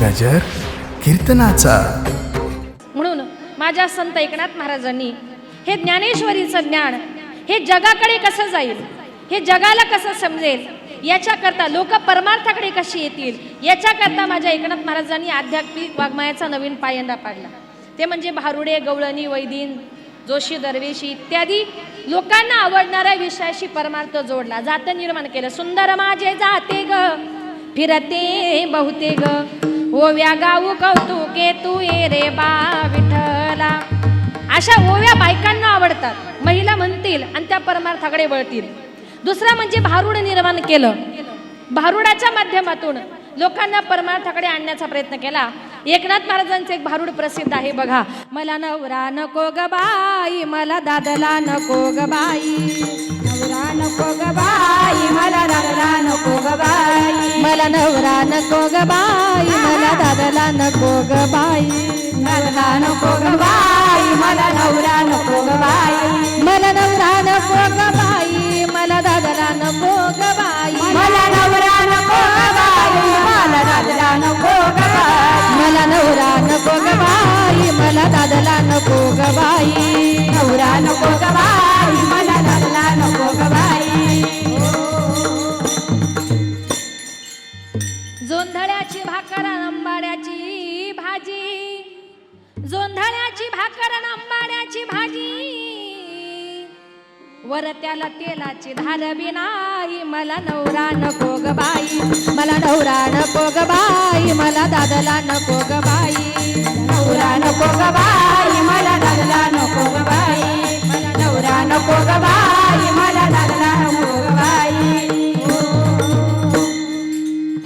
गजर कीर्तनाचा. म्हणून माझ्या संत एकनाथ महाराजांनी हे ज्ञानेश्वरीचं ज्ञान हे जगाकडे कसं जाईल हे जगाला कसं समजेल याच्याकरता लोक परमार्थाकडे कशी येतील याच्याकरता माझ्या एकनाथ महाराजांनी आध्यात्मिक वाङ्मयाचा नवीन पायंडा पाडला. ते म्हणजे भारुडे गवळणी वैदिन जोशी दरवेशी इत्यादी लोकांना आवडणाऱ्या विषयाशी परमार्थ जोडला जात निर्माण केलं. सुंदर माझे जाते ग फिरते बहुते ग ओव्या गाऊ कौतुके तू ये रे बा विठला अशा ओव्या बायकांना आवडतात. महिला म्हणतील आणि त्या परमार्थाकडे वळतील. दुसरा म्हणजे भारूड निर्माण केलं. भारुडाच्या माध्यमातून लोकांना परमार्थाकडे आणण्याचा प्रयत्न केला. एकनाथ महाराजांचं एक भारूड प्रसिद्ध आहे बघा. मला नवरा नको ग बाई मला दादला नको ग बाई. नको ग बाई मला दादला नको ग बाई मला नवरा नको ग बाई मला दादला नको ग बाई दादला नको ग बाई मला नवरा नको ग बाई मला नवरा नको ग बाई मला दादला नको ग बाई मला नवरा नको ग बाई मला दादला नको ग बाई मला नवरा नको ग बाई मला दादला नको ग बाई नवरा नको ग बाई तेलाची धारवी नाही मला नवरा नको ग बाई. मला नवरा नको ग बाई मला दादला नको ग बाई. नवरा नको ग बाई मला दादला नको ग बाई. मला नवरा नको ग बाई मला दादला नको ग बाई.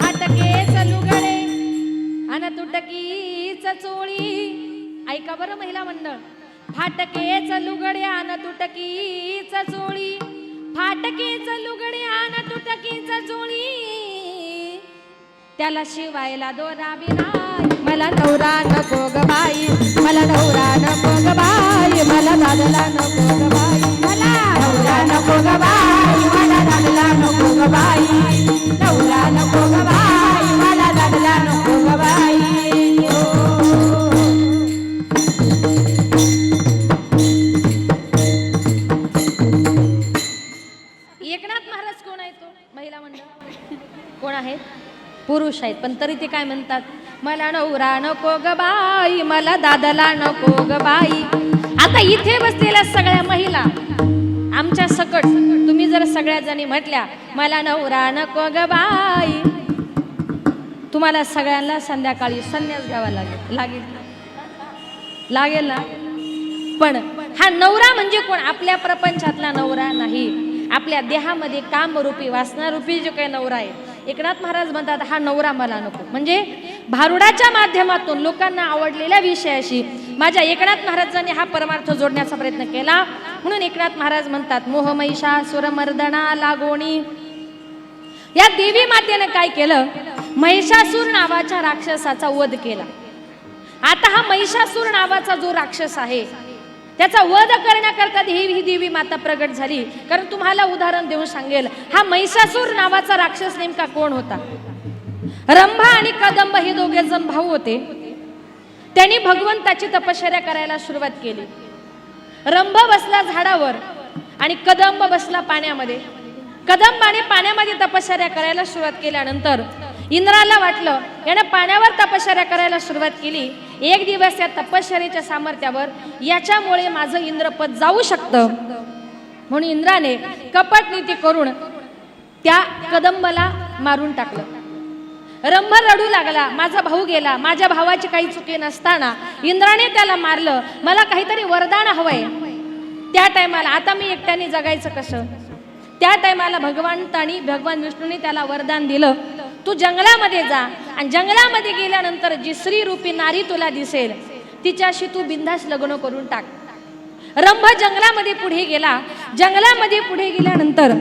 हातके चलुगडे अन तुटकीच चोळी. ऐका बरं महिला मंडळ. फाटकेच चलुगड्या अन तुटकीच चोळी. फाटकेच लुगडे आण तुटकीच चोळी त्याला शिवायला दोरा बिनाय मला नवरा नको ग बाई. मला नवरा नको ग बाई. मला दादला नको ग बाई. मला नवरा नको ग बाई. मला दादला नको ग बाई. नवरा नको ग बाई. मला दादला नको ग पुरुष आहेत. पण तरी ते काय म्हणतात? मला नवरा नको ग बाई मला दादाला नको ग बाई. आता इथे बसलेल्या सगळ्या महिला आमच्या सकट तुम्ही जर सगळ्या जणी म्हटल्या मला नवरा नको ग बाई. तुम्हाला सगळ्यांना संध्याकाळी संन्यास घ्यावा लागेल. लागेल. लागेल ना? पण हा नवरा म्हणजे कोण? आपल्या प्रपंचातला नवरा नाही. आपल्या देहामध्ये कामरूपी वासनारूपी जो काही नवरा आहे एकनाथ महाराज म्हणतात हा नवरा मला नको. म्हणजे भारुडाच्या माध्यमातून लोकांना आवडलेल्या विषयाशी माझ्या एकनाथ महाराजांनी हा परमार्थ जोडण्याचा प्रयत्न केला. म्हणून एकनाथ महाराज म्हणतात मोहमैषा सुरमर्दना लागोणी. या देवी मातेनं काय केलं? महिषासूर नावाच्या राक्षसाचा वध केला. आता हा महिषासूर नावाचा जो राक्षस आहे त्याचा वध करण्याकरता ही ही देवी माता प्रगट झाली. कारण तुम्हाला उदाहरण देऊन सांगेल हा महिषासूर नावाचा राक्षस नेमका कोण होता? रंभा आणि कदंब हे दोघे जण भाऊ होते. त्यांनी भगवंताची तपश्चर्या करायला सुरुवात केली. रंभ बसला झाडावर आणि कदंब बसला पाण्यामध्ये. कदंबाने पाण्यामध्ये तपश्चर्या करायला सुरुवात केल्यानंतर इंद्राला वाटलं यानं पाण्यावर तपश्चर्या करायला सुरुवात केली. एक दिवस या तपश्चर्याच्या सामर्थ्यावर याच्यामुळे माझं इंद्रपद जाऊ शकतं. म्हणून इंद्राने कपट नीती करून त्या कदंबाला मारून टाकलं. रंभ रडू लागला माझा भाऊ गेला माझ्या भावाची काही चुकी नसताना इंद्राने त्याला मारलं मला काहीतरी वरदान हवंय. त्या टायमाला आता मी एकट्याने जगायचं कसं? त्या टायमाला भगवंतानी भगवान विष्णूने त्याला वरदान दिलं. तू जंगलामध्ये जा. आणि जंगलामध्ये गेल्यानंतर जी स्त्रीरूपी रूपी नारी तुला दिसेल तिच्याशी तू बिंदास लग्न करून टाक. रंभ जंगलामध्ये पुढे गेला. जंगलामध्ये पुढे गेल्यानंतर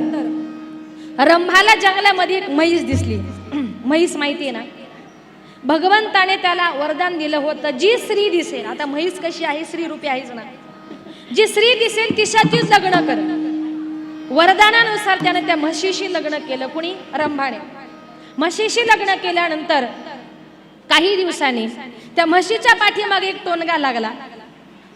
रंभाला जंगलामध्ये एक म्हैस दिसली. म्हैस माहिती आहे ना? भगवंताने त्याला वरदान दिलं होतं जी स्त्री दिसेल आता म्हैस कशी आहे? स्त्री रूपी आहेच ना? जी स्त्री दिसेल तिच्याशीच लग्न कर. वरदानानुसार त्याने त्या म्हशीशी लग्न केलं. कुणी? रंभाने. म्हशीशी लग्न केल्यानंतर काही दिवसांनी त्या म्हशीच्या पाठीमागे एक टोनगा लागला.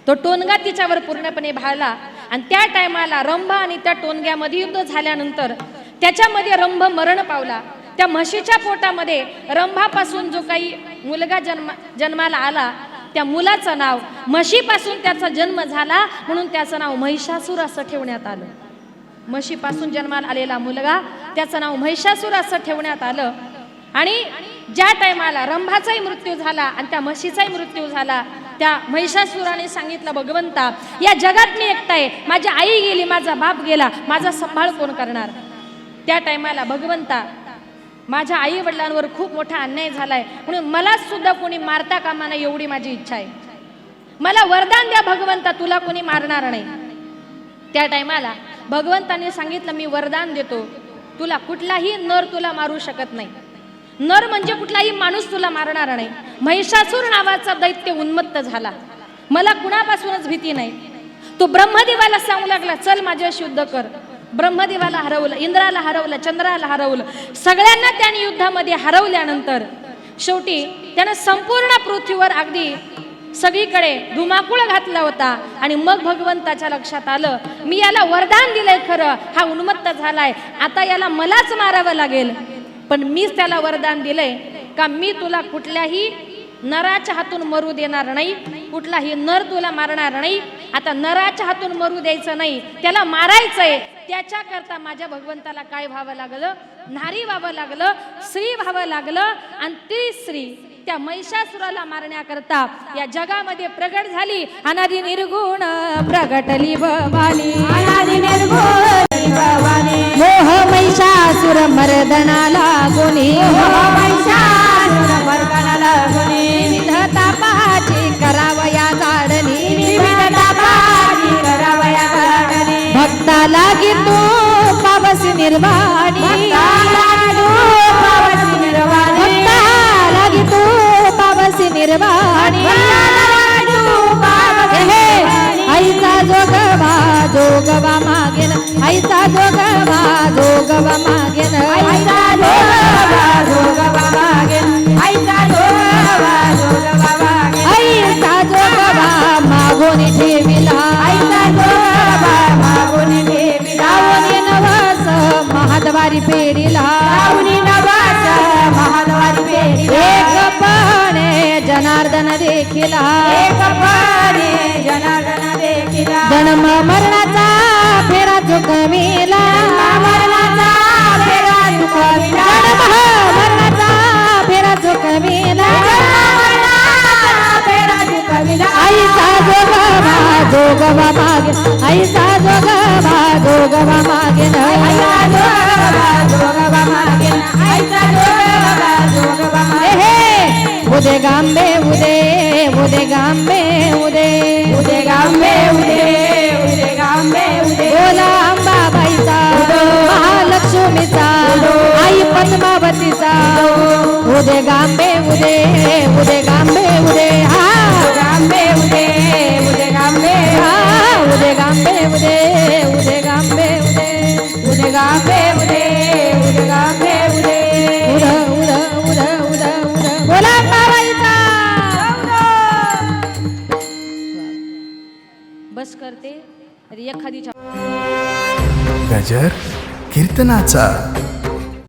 तो टोनगा तिच्यावर पूर्णपणे भाळला आणि त्या टायमाला रंभ आणि त्या टोनग्यामध्ये युद्ध झाल्यानंतर त्याच्यामध्ये रंभ मरण पावला. त्या म्हशीच्या पोटामध्ये रंभापासून जो काही मुलगा जन्म जन्माला आला त्या मुलाचं नाव म्हशीपासून त्याचा जन्म झाला म्हणून त्याचं नाव महिषासूर असं ठेवण्यात आलं. म्हशीपासून जन्माला आलेला मुलगा त्याचं नाव महिषासूर असं ठेवण्यात आलं. आणि ज्या टायमाला रंभाचाही मृत्यू झाला आणि त्या म्हशीचाही मृत्यू झाला त्या महिषासुराने सांगितलं भगवंता या जगात मी एकटा आहे. माझी आई गेली माझा बाप गेला. माझा सांभाळ कोण करणार? त्या टायमाला भगवंता माझ्या आई वडिलांवर खूप मोठा अन्याय झालाय. म्हणून मला सुद्धा कोणी मारता कामा नाही एवढी माझी इच्छा आहे. मला वरदान द्या भगवंता तुला कोणी मारणार नाही. त्या टायमाला भगवंताने सांगितलं मी वरदान देतो. तुला कुठलाही नर तुला मारू शकत नाही. नर म्हणजे कुठलाही माणूस तुला मारणार नाही. महिषासूर नावाचा दैत्य उन्मत्त झाला. मला कुणापासूनच भीती नाही. तो ब्रह्मदेवाला सांगू लागला चल माझ्याशी युद्ध कर. ब्रह्मदेवाला हरवलं इंद्राला हरवलं चंद्राला हरवलं. सगळ्यांना त्याने युद्धामध्ये हरवल्यानंतर शेवटी त्यानं संपूर्ण पृथ्वीवर अगदी सगळीकडे धुमाकूळ घातला होता आणि मग भगवंताच्या लक्षात आलं मी याला वरदान दिलंय खरं हा उन्मत्त झालाय आता याला मलाच मारावं लागेल. पण मीच त्याला वरदान दिलंय का मी तुला कुठल्याही नराच्या हातून मरू देणार नाही कुठलाही नर तुला मारणार नाही आता नराच्या हातून मरू द्यायचं नाही त्याला मारायचंय. त्याच्याकरता माझ्या भगवंताला काय व्हावं लागलं? नारी व्हावं लागलं स्त्री व्हावं लागलं आणि ती स्त्री त्या महिषासुराला मारण्याकरता या जगामध्ये प्रगट झाली. अनादी निर्गुण प्रगटली भवानी. अनादि निर्गुणी भवानी. मोह महिषासुर मर्दनाला गुणी. महिषासुर निर्वाणी. आईचा जोगवा जोगवा मागेन आईचा जोगवा जोगवा मागेन आईचा जोगवा जोगवा देखिला जनार्दन देखिला. जन्म मरणाचा फेरा चुकविला. मरणाचा फेरा चुकविला. जन्म मरणाचा फेरा चुकविला. आईचा जोगवा जोगवा मागे. आईचा जोगवा जोगवा मागे. आईचा जोगवा जोगवा मागेन आईचा जोगवा जोगवा मागेन हे उदे गांबे उदे उदे गांबे उदे उदे गांबे उदे उदे गांबे उदे बोला अंबाबाईचा महालक्ष्मीचा आई पद्मावतीचा उदे गांबे उदे उदे गांबे उदे हा गांबे उदे उदे गांबे हा, उदे गांबे उदे उदे गांबे उदे उदे गांबे उदे उदे गांबे करते एखादी गजर कीर्तनाचा.